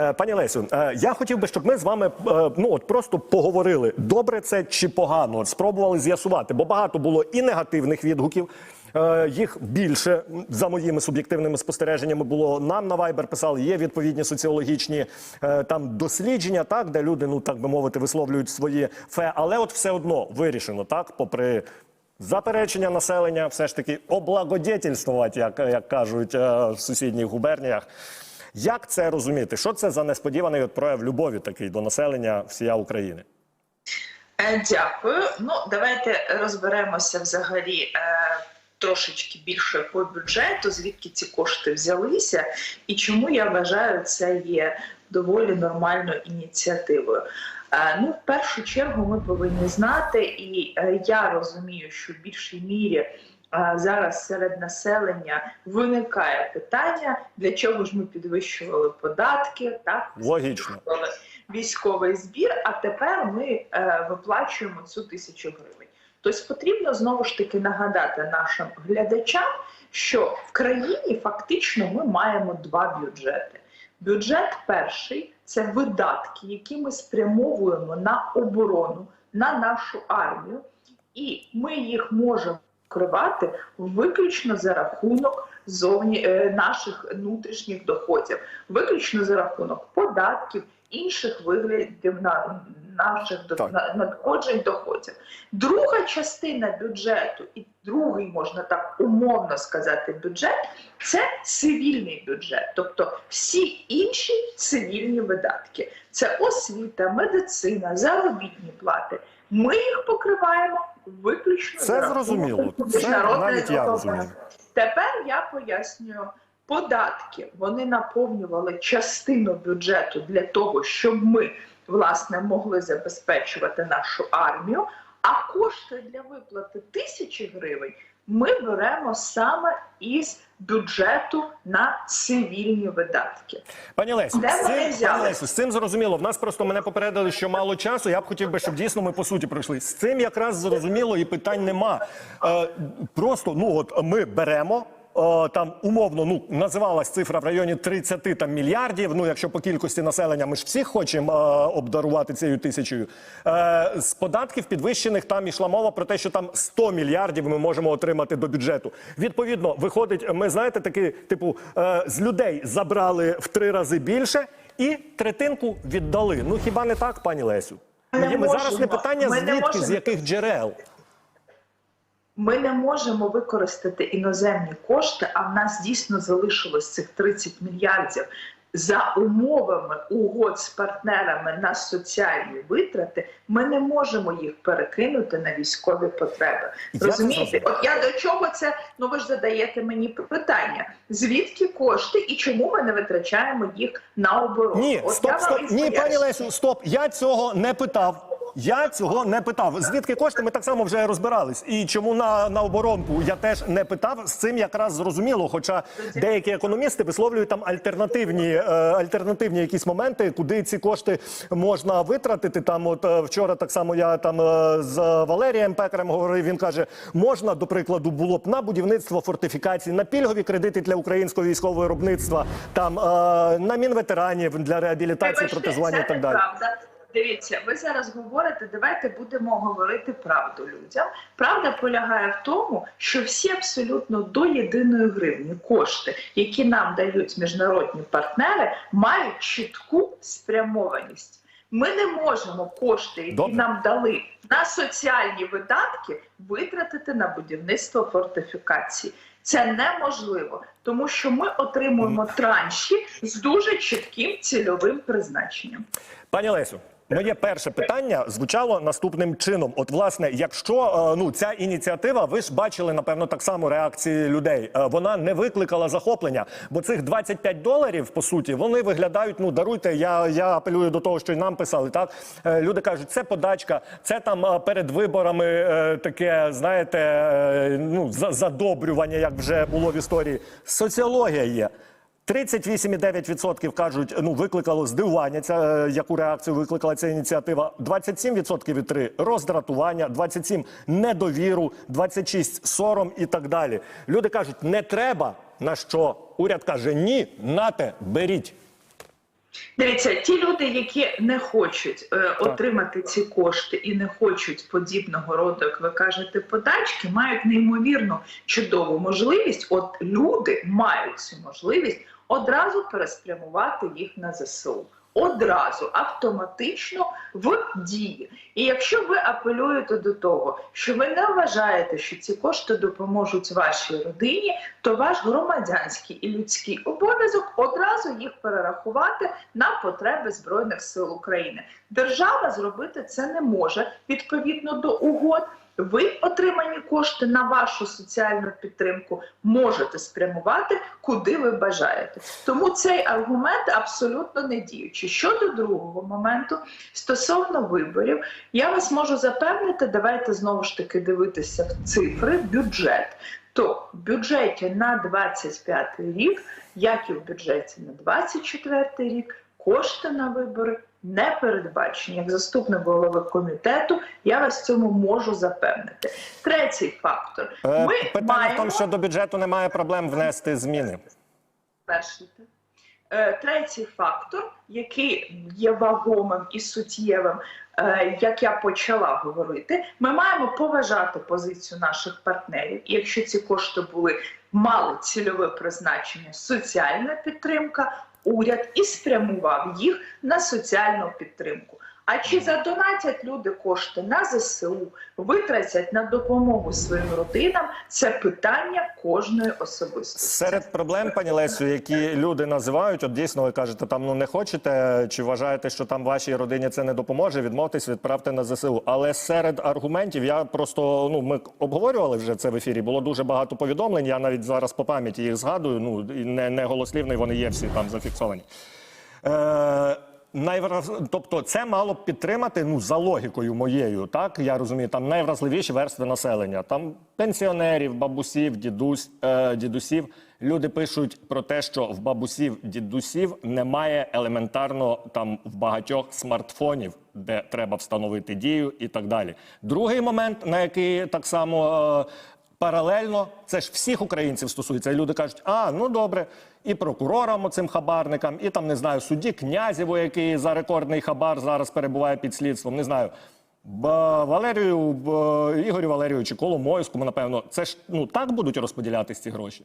Е, Пані Лесю, е, я хотів би, щоб ми з вами е, ну от просто поговорили, добре це чи погано. Спробували з'ясувати, бо багато було і негативних відгуків. Їх більше за моїми суб'єктивними спостереженнями було. Нам на Viber писали, є відповідні соціологічні там дослідження, так де люди, ну так би мовити, висловлюють свої фе, але от все одно вирішено, так, попри заперечення населення, все ж таки облагодетельствувати, як, як кажуть в сусідніх губерніях. Як це розуміти? Що це за несподіваний от прояв любові такий до населення всія України? Е, Дякую. Ну, давайте розберемося взагалі е, трошечки більше по бюджету, звідки ці кошти взялися, і чому я вважаю, це є доволі нормальною ініціативою. Е, ну, в першу чергу, ми повинні знати, і е, я розумію, що в більшій мірі. е, Зараз серед населення виникає питання, для чого ж ми підвищували податки, так Логічно. військовий збір, а тепер ми е, виплачуємо цю тисячу гривень. Тобто потрібно знову ж таки нагадати нашим глядачам, що в країні фактично ми маємо два бюджети. Бюджет перший це видатки, які ми спрямовуємо на оборону, на нашу армію, і ми їх можемо вкривати виключно за рахунок зовні е, наших внутрішніх доходів, виключно за рахунок податків, інших виглядів на наших до- Так. надходжень доходів. Друга частина бюджету, і другий можна так умовно сказати, бюджет це цивільний бюджет, тобто всі інші цивільні видатки. Це освіта, медицина, заробітні плати. Ми їх покриваємо виключно Це зрозуміло. Це навіть я розумію. Тепер я пояснюю. Податки вони наповнювали частину бюджету для того, щоб ми власне могли забезпечувати нашу армію. А кошти для виплати тисячі гривень ми беремо саме із бюджету на цивільні видатки. Пані Лесю, Де з цим, пані Лесю, з цим зрозуміло. В нас просто мене попередили, що мало часу. Я б хотів би, щоб дійсно ми по суті пройшли. З цим якраз зрозуміло і питань нема. Е, просто ну от ми беремо. Е, Там умовно ну називалась цифра в районі 30 там мільярдів. Ну, якщо по кількості населення, ми ж всіх хочемо е, обдарувати цією тисячею. Е, з податків підвищених там ішла мова про те, що там 100 мільярдів ми можемо отримати до бюджету. Відповідно, виходить, ми знаєте, таки, типу, е, з людей забрали в три рази більше і третинку віддали. Ну хіба не так, пані Лесю? Ми Ми зараз не питання звідки, з яких джерел. Ми не можемо використати іноземні кошти, а в нас дійсно залишилось цих 30 мільярдів за умовами угод з партнерами на соціальні витрати. Ми не можемо їх перекинути на військові потреби. Я Розумієте, от я до чого це? Ну ви ж задаєте мені питання: звідки кошти і чому ми не витрачаємо їх на оборону? Ні, От стоп, стоп. Ні, пані. Лесю, стоп. Я цього не питав. Я цього не питав. Звідки кошти? Ми так само вже розбирались. І чому на, на оборонку я теж не питав. З цим якраз зрозуміло. Хоча деякі економісти висловлюють там альтернативні, е, альтернативні якісь моменти, куди ці кошти можна витратити. Там, от е, вчора так само я там е, з Валерієм Пекарем говорив. Він каже, можна, до прикладу, було б на будівництво фортифікацій, на пільгові кредити для українського військового виробництва, там е, на мінветеранів для реабілітації, протезування і так далі. Дивіться, ви зараз говорите, давайте будемо говорити правду людям. Правда полягає в тому, що всі абсолютно до єдиної гривні кошти, які нам дають міжнародні партнери, мають чітку спрямованість. Ми не можемо кошти, які Добре. нам дали на соціальні видатки, витратити на будівництво фортифікацій. Це неможливо, тому що ми отримуємо транші з дуже чітким цільовим призначенням. Пані Лесю, моє перше питання звучало наступним чином. От, власне, якщо е, ну ця ініціатива, ви ж бачили напевно так само реакції людей. е, Вона не викликала захоплення, бо цих 25 доларів, по суті, вони виглядають. Ну даруйте, я, я апелюю до того, що й нам писали. Так Е, люди кажуть, це подачка, це там перед виборами таке, знаєте, ну задобрювання, як вже було в історії. Соціологія є. 38,9% кажуть, ну викликало здивування. Ця е, яку реакцію викликала ця ініціатива. 27% від 3 – роздратування, 27% – недовіру, 26% – сором і так далі. Люди кажуть, не треба. На що уряд каже ні, нате, беріть. Дивіться, ті люди, які не хочуть е, отримати ці кошти і не хочуть подібного роду, як ви кажете, подачки, мають неймовірно чудову можливість. От люди мають цю можливість одразу переспрямувати їх на ЗСУ. Одразу автоматично в дії. І якщо ви апелюєте до того, що ви не вважаєте, що ці кошти допоможуть вашій родині, то ваш громадянський і людський обов'язок одразу їх перерахувати на потреби збройних сил України. Держава зробити це не може відповідно до угод. Ви отримані кошти на вашу соціальну підтримку можете спрямувати куди ви бажаєте. Тому цей аргумент абсолютно не діючий. Щодо другого моменту, стосовно виборів, я вас можу запевнити, давайте знову ж таки дивитися в цифри, бюджет. То в бюджеті на 25 рік, як і в бюджеті на 24 рік, кошти на вибори не передбачені. Як заступник голови комітету, я вас в цьому можу запевнити. Третій фактор. Е, Ми Питання в тому, що до бюджету немає проблем внести зміни. Перший. Е, Третій фактор, який є вагомим і суттєвим, е, як я почала говорити, ми маємо поважати позицію наших партнерів. І якщо ці кошти були мали цільове призначення, соціальна підтримка, уряд і спрямував їх на соціальну підтримку. А чи задонатять люди кошти на ЗСУ, витратять на допомогу своїм родинам? Це питання кожної особистості. Серед проблем, пані Лесю, які люди називають, от дійсно ви кажете, там ну не хочете, чи вважаєте, що там вашій родині це не допоможе, відмовтесь, відправте на ЗСУ. Але серед аргументів я просто ну ми обговорювали вже це в ефірі. Було дуже багато повідомлень. Я навіть зараз по пам'яті їх згадую. Ну не, не голослівний, вони є всі там зафіксовані. Е, Найвраз... Тобто це мало б підтримати, ну за логікою моєю, так я розумію, там найвразливіші верстви населення, там пенсіонерів, бабусів, дідусь, е, дідусів. Люди пишуть про те, що в бабусів, дідусів немає елементарно там в багатьох смартфонів, де треба встановити дію і так далі. Другий момент, на який так само. Паралельно це ж всіх українців стосується. І люди кажуть, а ну добре, і прокурорам оцим хабарникам, і там не знаю, судді Князєву, який за рекордний хабар зараз перебуває під слідством. Не знаю. Б- Валерію б, Ігорю Валерійовичу Коломойському, напевно, це ж ну так будуть розподілятися ці гроші.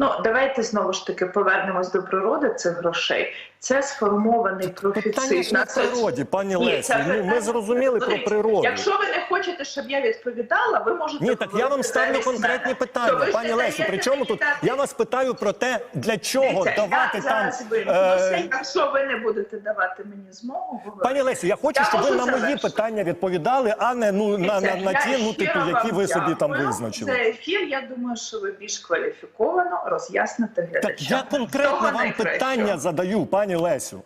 Ну давайте знову ж таки повернемось до природи цих грошей. Це сформований профіцит на природі, пані Лесі. це Ну ми зрозуміли про природу. Якщо ви не хочете, щоб я відповідала, ви можете Ні, так я вам ставлю конкретні. Питання, пані не Лесю. даєте Причому тут я вас питаю про те, для чого Дивіться, давати я там. е, якщо ви не будете давати мені змогу говорити. Пані Лесю, я хочу, Я щоб ви на мої завершити? питання відповідали, а не ну на, на, на ті, ну типу, які ви собі там визначили. За ефір я думаю, що ви більш кваліфіковано роз'ясните глядачам. Так я конкретно вам найкращого. питання задаю, пані Лесю.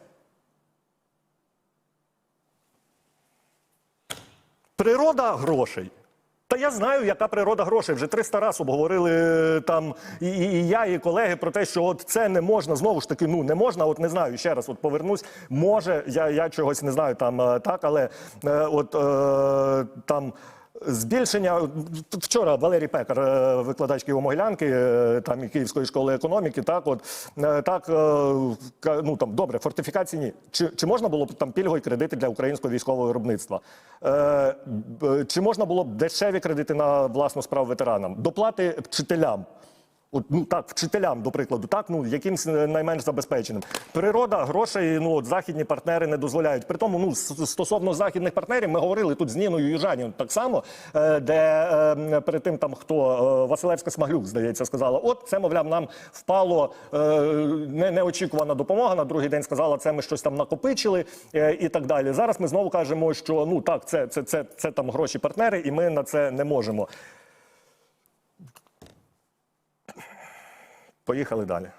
Природа грошей. Та я знаю, яка природа грошей. Вже 300 разів обговорили е, там і, і, і я, і колеги про те, що от це не можна. Знову ж таки, ну не можна. От не знаю. Ще раз, от повернусь. Може, я, я чогось не знаю там е, так, але е, от е, там. Збільшення вчора Валерій Пекар, е, викладач Києво-Могилянки, е, там і Київської школи економіки. Так, от е, так ну там добре, фортифікації ні. Чи, чи можна було б там пільгові кредити для українського військового виробництва? Е, чи можна було б дешеві кредити на власну справу ветеранам? Доплати вчителям. От, ну так, вчителям, до прикладу, так, ну якимсь е, найменш забезпеченим. Природа, грошей, ну от західні партнери не дозволяють. При тому, ну стосовно західних партнерів, ми говорили тут з Ніною Южанін так само, е, де е, перед тим там хто Василевська Смаглюк, здається, сказала: от це, мовляв, нам впало не, неочікувана допомога. На другий день сказала, це ми щось там накопичили і так далі. Зараз ми знову кажемо, що ну так, це, це, це, це там гроші партнери, і ми на це не можемо. Поїхали далі.